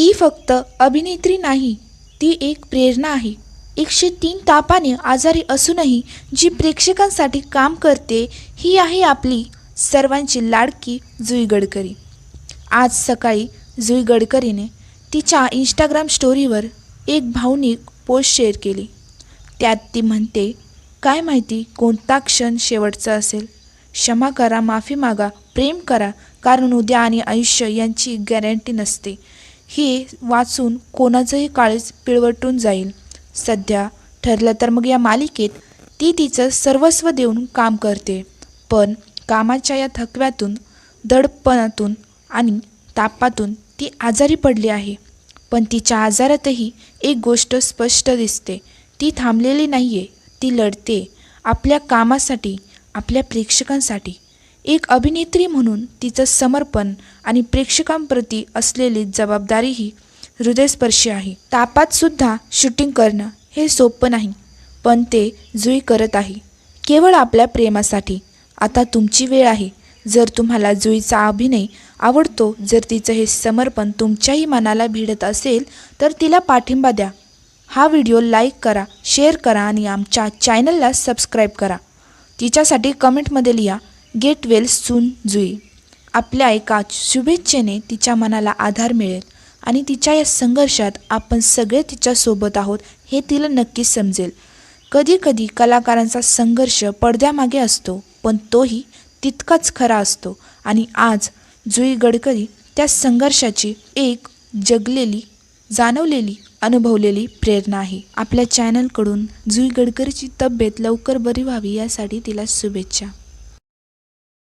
ती फक्त अभिनेत्री नाही ती एक प्रेरणा आहे. एकशे तीन तापाने आजारी असूनही जी प्रेक्षकांसाठी काम करते ही आहे आपली सर्वांची लाडकी जुई गडकरी. आज सकाळी जुई गडकरीने तिच्या इंस्टाग्राम स्टोरीवर एक भावनिक पोस्ट शेअर केली. त्यात ती म्हणते काय माहिती कोणता क्षण शेवटचा असेल. क्षमा करा माफी मागा प्रेम करा कारण उद्या आणि आयुष्य यांची गॅरंटी नसते. हे वाचून कोणाचंही काळीज पिळवटून जाईल. सध्या ठरलं तर मग या मालिकेत ती तिचं सर्वस्व देऊन काम करते. पण कामाच्या या थकव्यातून दडपणातून आणि तापातून ती आजारी पडली आहे. पण तिच्या आजारातही एक गोष्ट स्पष्ट दिसते. ती थांबलेली नाही आहे ती लढते आपल्या कामासाठी आपल्या प्रेक्षकांसाठी. एक अभिनेत्री म्हणून तिचं समर्पण आणि प्रेक्षकांप्रती असलेली जबाबदारीही हृदयस्पर्शी आहे. तापात सुद्धा शूटिंग करणं हे सोपं नाही पण ते जुई करत आहे. केवळ आपल्या प्रेमासाठी. आता तुमची वेळ आहे. जर तुम्हाला जुईचा अभिनय आवडतो जर तिचं हे समर्पण तुमच्याही मनाला भिडत असेल तर तिला पाठिंबा द्या. हा व्हिडिओ लाईक करा शेअर करा आणि आमच्या चॅनलला सबस्क्राईब करा. तिच्यासाठी कमेंटमध्ये लिहा गेट वेल सून जुई. आपल्या एका शुभेच्छेने तिच्या मनाला आधार मिळेल आणि तिच्या या संघर्षात आपण सगळे तिच्यासोबत आहोत हे तिला नक्कीच समजेल. कधीकधी कलाकारांचा संघर्ष पडद्यामागे असतो पण तोही तितकाच खरा असतो आणि आज जुई गडकरी त्या संघर्षाची एक जगलेली जाणवलेली अनुभवलेली प्रेरणा आहे. आपल्या चॅनलकडून जुई गडकरीची तब्येत लवकर बरी व्हावी यासाठी तिला शुभेच्छा.